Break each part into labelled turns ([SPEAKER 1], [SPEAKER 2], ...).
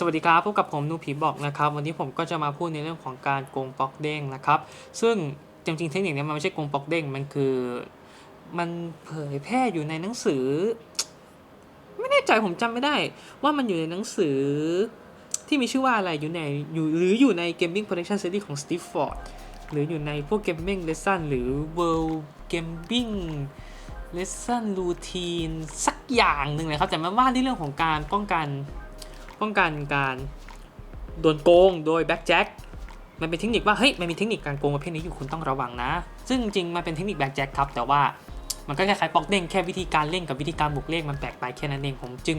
[SPEAKER 1] สวัสดีครับพบกับผมนูผีบอกนะครับ วันนี้ผมก็จะมาพูดในเรื่องของการโกงปอกเด้งนะครับ ซึ่งจริงๆเทคนิคนี้มันไม่ใช่โกงปอกเด้งมันคือมันเผยแพร่อยู่ในหนังสือ ไม่แน่ใจผมจำไม่ได้ ว่ามันอยู่ในหนังสือที่มีชื่อว่าอะไรอยู่ในอยู่หรืออยู่ใน Gaming Protection Series ของ Steve Ford หรืออยู่ในพวก Gaming Lesson หรือ World Gaming Lesson Routine สักอย่างหนึ่งเลยครับแต่มันว่าในเรื่องของการป้องกัน ป้องกันการโดนโกงโดยแบ็กแจ็คมันเป็นเทคนิคว่าเฮ้ยมันมีเทคนิคการโกงประเภทนี้อยู่คุณต้องระวังนะ ซึ่งจริงมันเป็นเทคนิคแบ็กแจ็คครับแต่ว่ามันก็คล้ายๆปอกเด้งแค่วิธีการเล่นกับวิธีการบุกเลขมันแปลกไปแค่นั้นเองผมจึง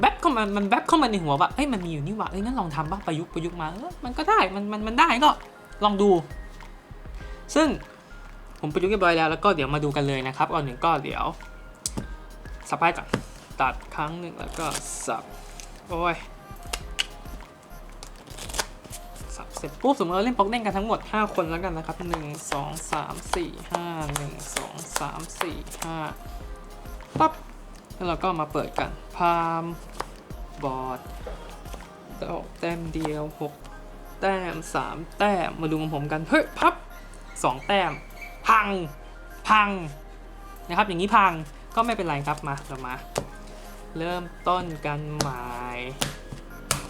[SPEAKER 1] แบ็คเข้ามามันแบ็คเข้ามาในหัวว่าเอ้ยมันมีอยู่นี่หว่าเอ้ยงั้นลองทำบ้างประยุกต์ประยุกต์มาเออมันก็ได้มันมันมันได้ก็ลองดู ซึ่งผมประยุกต์เรียบร้อยแล้วแล้วก็เดี๋ยวมาดูกันเลยนะครับก่อนหนึ่งก็เดี๋ยวสับไปก่อนตัดครั้งหนึ่งแล้วก็สับ โอ้ยสับเสร็จปุ๊บสมมติเราเล่นป๊อกเด้งกันทั้งหมด 5 คนแล้วกันนะครับ 1 2 3 4 5 1 2 3 4 5ปั๊บแล้วเราก็มาเปิดกันพามบอร์ดดอกแต้มเดียว 6 แต้ม 3 แต้ม มาดูของผมกัน เฮ้ย พับ 2 แต้ม พัง พัง นะครับ อย่างนี้พังก็ไม่เป็นไรครับมาเรามา เริ่มต้นกันใหม่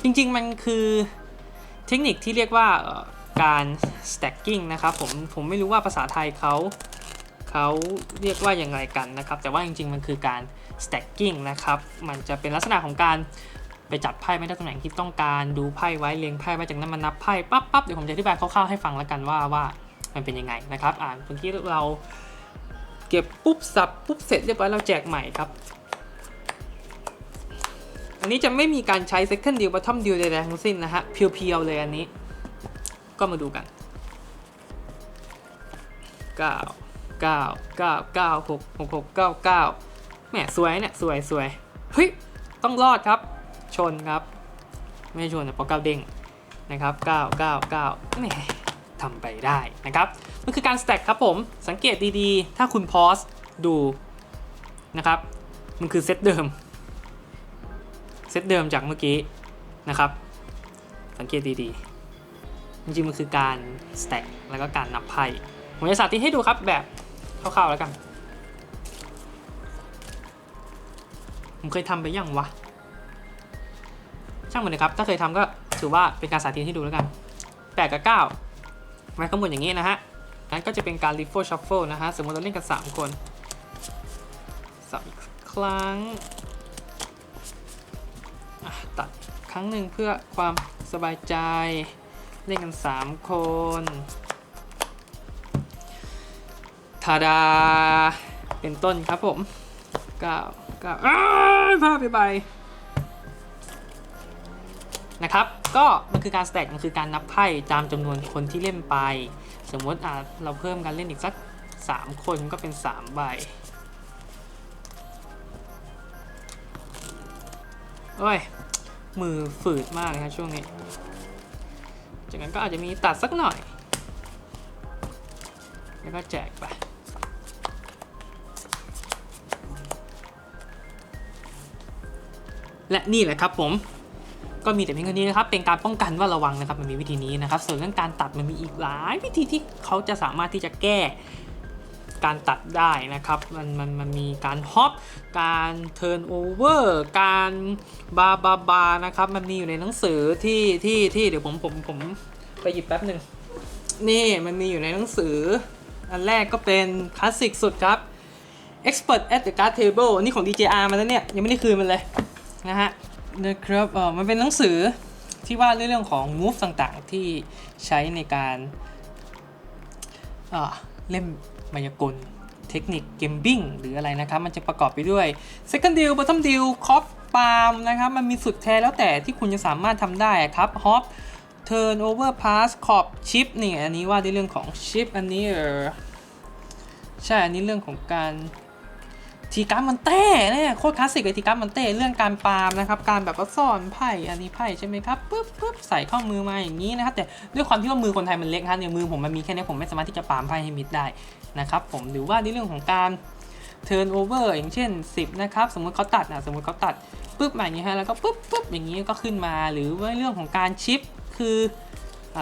[SPEAKER 1] จริงๆ มันคือเทคนิคที่เรียกว่าการ stacking นะครับผมผมไม่รู้ว่าภาษาไทยเขาเขาเรียกว่าอย่างไรกันนะครับ แต่ว่าจริงๆ มันคือการ stacking นะครับ มันจะเป็นลักษณะของการไปจัดไพ่ไม่ได้ตำแหน่งที่ต้องการดูไพ่ไว้เรียงไพ่ไว้จากนั้นมานับไพ่ปั๊บปั๊บเดี๋ยวผมจะอธิบายคร่าวๆให้ฟังแล้วกันว่าว่ามันเป็นยังไงนะครับ อ่านเมื่อกี้เราเก็บปุ๊บสับปุ๊บเสร็จเรียบร้อยเราแจกใหม่ครับ อันนี้จะไม่มีการใช้ second deal bottom deal ใดๆทั้งสิ้นนะฮะ เพียวๆเลยอันนี้ ก็มาดูกัน 9 9 9 9 6 6 6 9 9แหมสวยเนี่ยสวยสวยเฮ้ย ต้องรอดครับ ชนครับ ไม่ชนนะเพราะก้าเด้งนะครับ 9 9 9แหมทำไปได้นะครับ มันคือการ stack ครับผม สังเกตดีๆ ถ้าคุณพอสดูนะครับ มันคือเซตเดิม เซตเดิมจากเมื่อกี้นะครับ สังเกตดีๆ จริงๆมันคือการ stack แล้วก็การนับไพ่ผมจะสาธิตให้ดูครับแบบคร่าวๆแล้วกัน ผมเคยทำไปยังวะ ช่างมันเลยครับ ถ้าเคยทำก็ถือว่าเป็นการสาธิตให้ดูแล้วกัน8กับ9ไว้ข้างบนอย่างนี้นะฮะนั้นก็จะเป็นการ riffle shuffle นะฮะ สมมติเราเล่นกัน 3 คนสับอีกครั้ง ตัดครั้งหนึ่งเพื่อความสบายใจ เล่นกัน 3 คนทาดา เป็นต้นครับผม9 9อ้ายพลาดไปไปนะครับ ก็มันคือการสแต็กมันคือการนับไพ่ตามจำนวนคนที่เล่นไป สมมติอะเราเพิ่มการเล่นอีกสัก 3 คนก็เป็น 3 ใบ โอ้ย มือฝืดมากเลยครับช่วงนี้ จากนั้นก็อาจจะมีตัดสักหน่อย แล้วก็แจกไปและนี่แหละครับผม ก็มีแต่เพียงเท่านี้นะครับ เป็นการป้องกันว่าระวังนะครับ มันมีวิธีนี้นะครับ ส่วนเรื่องการตัดมันมีอีกหลายวิธีที่เขาจะสามารถที่จะแก้ การตัดได้นะครับ มันมันมันมีการฮอปการเทิร์นโอเวอร์การบาบาบานะครับ มันมีอยู่ในหนังสือที่ที่ที่เดี๋ยวผมผมผมไปหยิบแป๊บหนึ่งนี่มันมีอยู่ในหนังสือ อันแรกก็เป็นคลาสสิกสุดครับ Expert at the Card Table นี่ของ DJR มาแล้วเนี่ย ยังไม่ได้คืนมันเลย นะฮะนะครับเออมันเป็นหนังสือที่ว่าเรื่องของ move ต่างๆ ที่ใช้ในการเล่น มายากลเทคนิคเกมบิ้งหรืออะไรนะครับ มันจะประกอบไปด้วย second deal bottom deal cop palm นะครับ มันมีสุดแท้แล้วแต่ที่คุณจะสามารถทำได้ครับ hop turn over pass ขอบชิปนี่อันนี้ว่าในเรื่องของชิปอันนี้เออใช่ อันนี้เรื่องของการ ทีการ์มันเต้เนี่ยโคตรคลาสสิกเลยทีการ์มันเต้เรื่องการปาล์มนะครับการแบบว่าซ่อนไพ่อันนี้ไพ่ใช่ไหมครับปุ๊บปุ๊บใส่เข้ามือมาอย่างนี้นะครับแต่ด้วยความที่ว่ามือคนไทยมันเล็กนะครับเนี่ยมือผมมันมีแค่นี้ผมไม่สามารถที่จะปาล์มไพ่ให้มิดได้นะครับผมหรือว่าในเรื่องของการ turnover อร์อย่างเช่น 10 นะครับ สมมติเขาตัดนะสมมติเขาตัดปุ๊บมาอย่างนี้ฮะแล้วก็ปุ๊บปุ๊บอย่างนี้ก็ขึ้นมาหรือว่าเรื่องของการชิปคือ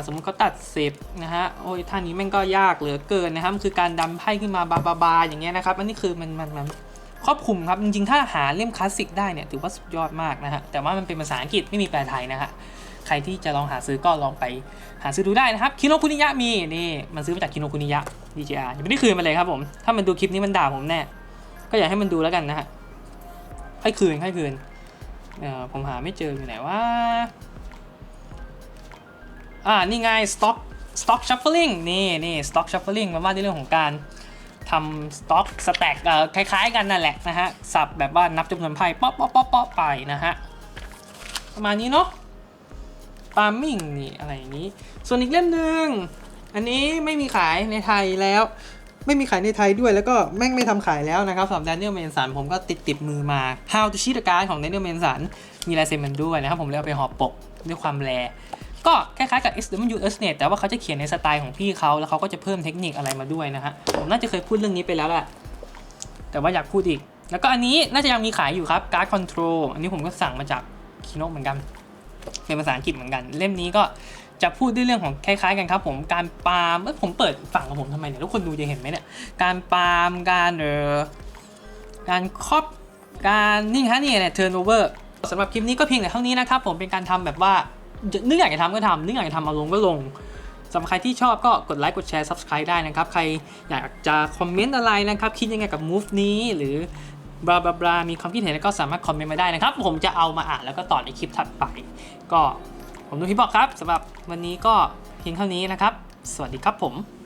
[SPEAKER 1] สมมติเขาตัด 10 นะฮะ โอ้ยท่านี้แม่งก็ยากเหลือเกินนะครับ คือการดำไพ่ขึ้นมาบาบาบาอย่างเงี้ยนะครับ อันนี้คือมันมันมัน ครอบคลุมครับ จริงๆ ถ้าหาเล่มคลาสสิกได้เนี่ยถือว่าสุดยอดมากนะฮะ แต่ว่ามันเป็นภาษาอังกฤษไม่มีแปลไทยนะฮะ ใครที่จะลองหาซื้อก็ลองไปหาซื้อดูได้นะครับ คิโนคุนิยะมี นี่มันซื้อมาจากคิโนคุนิยะ DJR ยังไม่ได้คืนมาเลยครับผม ถ้ามันดูคลิปนี้มันด่าผมแน่ ก็อยากให้มันดูแล้วกันนะฮะ ให้คืนให้คืน เอ่อผมหาไม่เจออยู่ไหนว่า อ่านี่ไง stock stock shuffling นี่นี่ stock shuffling มันว่าในเรื่องของการ ทำ stock stack เอ่อคล้ายๆ กันนั่นแหละนะฮะ สับแบบว่านับจำนวนไพ่ป๊อปป๊อปป๊อปป๊อปไปนะฮะ ประมาณนี้เนาะ farming นี่อะไรอย่างนี้ ส่วนอีกเล่มหนึ่งอันนี้ไม่มีขายในไทยแล้ว ไม่มีขายในไทยด้วยแล้วก็แม่งไม่ทำขายแล้วนะครับสำหรับ Daniel m a n s o n ผมก็ติดติดมือมา How to Cheat a Card ของ Daniel m a n s o n มีลายเซ็นมันด้วยนะครับ ผมเลยเอาไปห่อปกด้วยความแร ก็คล้ายๆกับ SW s n e t แต่ว่าเขาจะเขียนในสไตล์ของพี่เขาแล้วเขาก็จะเพิ่มเทคนิคอะไรมาด้วยนะฮะผมน่าจะเคยพูดเรื่องนี้ไปแล้วแหละแต่ว่าอยากพูดอีก แล้วก็อันนี้น่าจะยังมีขายอยู่ครับ Card Control อันนี้ผมก็สั่งมาจากคีโนเหมือนกันเป็นภาษาอังกฤษเหมือนกัน เล่มนี้ก็จะพูดด้วยเรื่องของคล้ายๆกันครับ ผมการปาล์มเอ้ยผมเปิดฝั่งของผมทำไมเนี่ยทุกคนดูจะเห็นไหมเนี่ยการปาล์มการเออการครอบการนี่ฮะนี่เนี่ย turnover สำหรับคลิปนี้ก็เพียงแต่เท่านี้นะครับผมเป็นการทำแบบว่า นึกอยากจะทำก็ทำนึกอยากจะทำเอาลงก็ลงสำหรับใครที่ชอบก็กดไลค์กดแชร์ subscribe ได้นะครับ ใครอยากจะคอมเมนต์อะไรนะครับ คิดยังไงกับ move นี้หรือบลาบลาบลามีความคิดเห็นก็สามารถคอมเมนต์มาได้นะครับ ผมจะเอามาอ่านแล้วก็ต่อในคลิปถัดไป ก็ผมดูพี่บอกครับสำหรับวันนี้ก็เพียงเท่านี้นะครับ สวัสดีครับผม